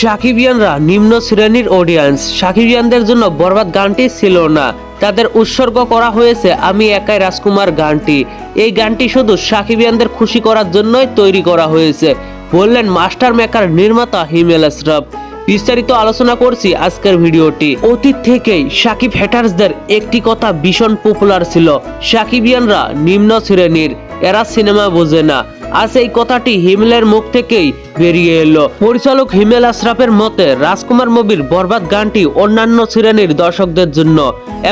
সাকিবিয়ানরা নিম্ন শ্রেণির অডিয়েন্স সাকিবিয়ানদের জন্য বরবাদ গানটি ছিল না। তাদের উৎসর্গ করা হয়েছে আমি একাই রাজকুমার গানটি। এই গানটি শুধু সাকিবিয়ানদের খুশি করার জন্যই তৈরি করা হয়েছে, বললেন মাস্টার মেকার নির্মাতা হিমেল আশরাফ। বিস্তারিত আলোচনা করছি আজকের ভিডিওটি। অতীত থেকেই সাকিব হ্যাটার্সদের একটি কথা ভীষণ পপুলার ছিল, সাকিবিয়ানরা নিম্ন শ্রেণির, এরা সিনেমা বোঝে না। আজ এই কথাটি হিমেলের মুখ থেকেই বেরিয়ে এলো। পরিচালক হিমেল আশরাফের মতে, রাজকুমার মুভির বরবাদ গানটি অন্যান্য শ্রেণির দর্শকদের জন্য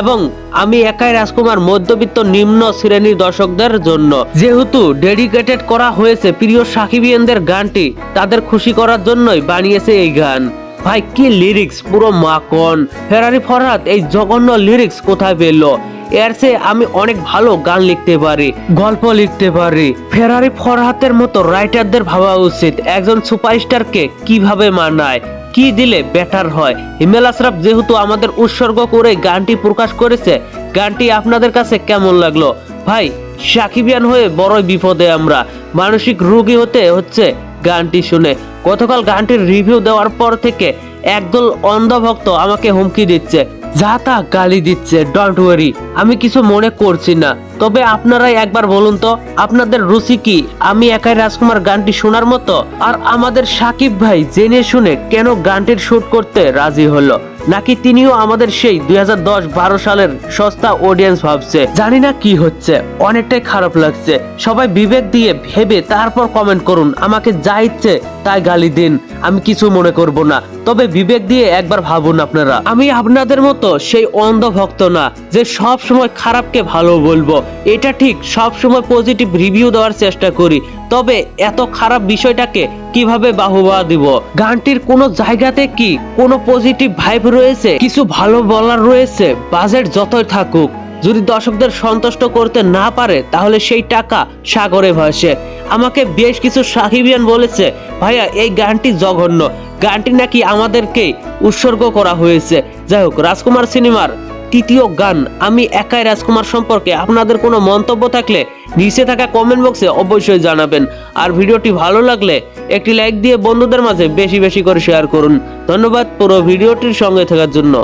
এবং আমি একাই রাজকুমার মধ্যবিত্ত নিম্ন শ্রেণির দর্শকদের জন্য। যেহেতু ডেডিকেটেড করা হয়েছে প্রিয় সাকিবিয়ানদের গানটি, তাদের খুশি করার জন্যই বানিয়েছে এই গান। ভাই, কি লিরিক্স পুরো মাখন। ফেরারি ফরহাদ, এই জঘন্য লিরিক্স কোথায় পেল? এর চেয়ে আমি অনেক ভালো গান লিখতে পারি, গল্প লিখতে পারি। ফেরারি ফরহাতের মতো রাইটারদের ভাবা উচিত। একজন সুপারস্টারকে কীভাবে মানায়, কি দিলে বেটার হয়? হিমেল আশরাফ, যেহেতু আমাদের উৎসর্গ করে গানটি প্রকাশ করেছে, গানটি আপনাদের কাছে কেমন লাগল? ভাই, সাকিবিয়ান হয়ে বড়ই বিপদে আমরা। মানসিক রোগী হতে হচ্ছে গানটি শুনে। গতকাল গানটির রিভিউ দেওয়ার পর থেকে একদল অন্ধভক্ত আমাকে হুমকি দিচ্ছে। যা তা গালি দিচ্ছে ডোন্ট ওয়ারি আমি কিছু মনে করছি না। তবে আপনারাই একবার বলুন তো, আপনাদের রুচি কি? আমি একাই রাজকুমার গানটি শোনার মতো? আর আমাদের সাকিব ভাই জেনে শুনে কেন গানটির শুট করতে রাজি হলো? নাকি তিনিও আমাদের সেই দুই হাজার সালের সস্তা অডিয়েন্স ভাবছে? জানি না কি হচ্ছে, অনেকটাই খারাপ লাগছে। সবাই বিবেক দিয়ে ভেবে তারপর কমেন্ট করুন, আমাকে যা ইচ্ছে তাই গালি দিন, আমি কিছু মনে করব না। তবে বিবেক দিয়ে একবার ভাবুন আপনারা। আমি আপনাদের মতো সেই অন্ধ ভক্ত না, যে সব সময় খারাপকে ভালো বলব। এটা ঠিক সব সময় পজিটিভ রিভিউ দেওয়ার চেষ্টা করি। তবে এত খারাপ বিষয়টাকে কীভাবে বাহুবা দিব? গানটির কোনো জায়গাতে কি কোনো পজিটিভ ভাইব রয়েছে? কিছু ভালো বলার রয়েছে? বাজেট যতই থাকুক, যদি দর্শকদের সন্তুষ্ট করতে না পারে, তাহলে সেই টাকা সাগরে ভাসে। আমাকে বেশ কিছু সাকিবিয়ান বলেছে, ভাইয়া, এই গানটি জঘন্য। গানটি নাকি আমাদেরকে উৎসর্গ করা হয়েছে। যাই হোক, রাজকুমার সিনেমার তৃতীয় গান। আমি একাই রাজকুমার সম্পর্কে আপনাদের কোনো মন্তব্য থাকলে নিচে থাকা কমেন্ট বক্সে অবশ্যই জানাবেন। আর ভিডিওটি ভালো লাগলে একটি লাইক দিয়ে বন্ধুদের মাঝে বেশি বেশি করে শেয়ার করুন। ধন্যবাদ পুরো ভিডিওটির সঙ্গে থাকার জন্য।